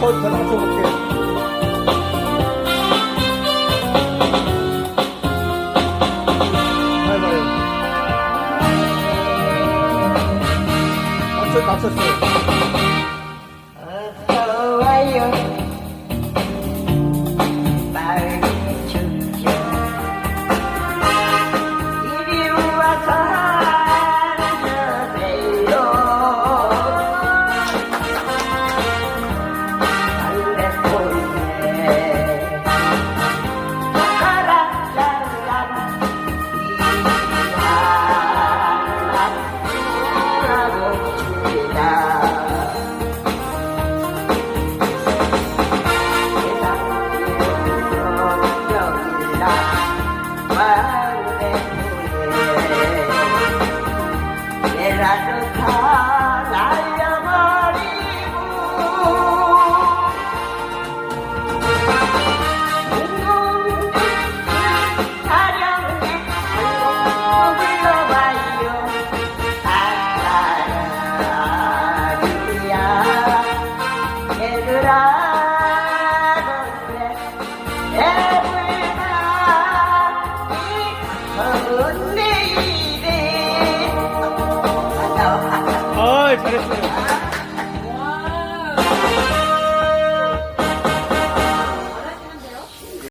한번 더 낮춰볼게요. 해봐요. 낮췄, 낮췄어요. 어서 와요 合理。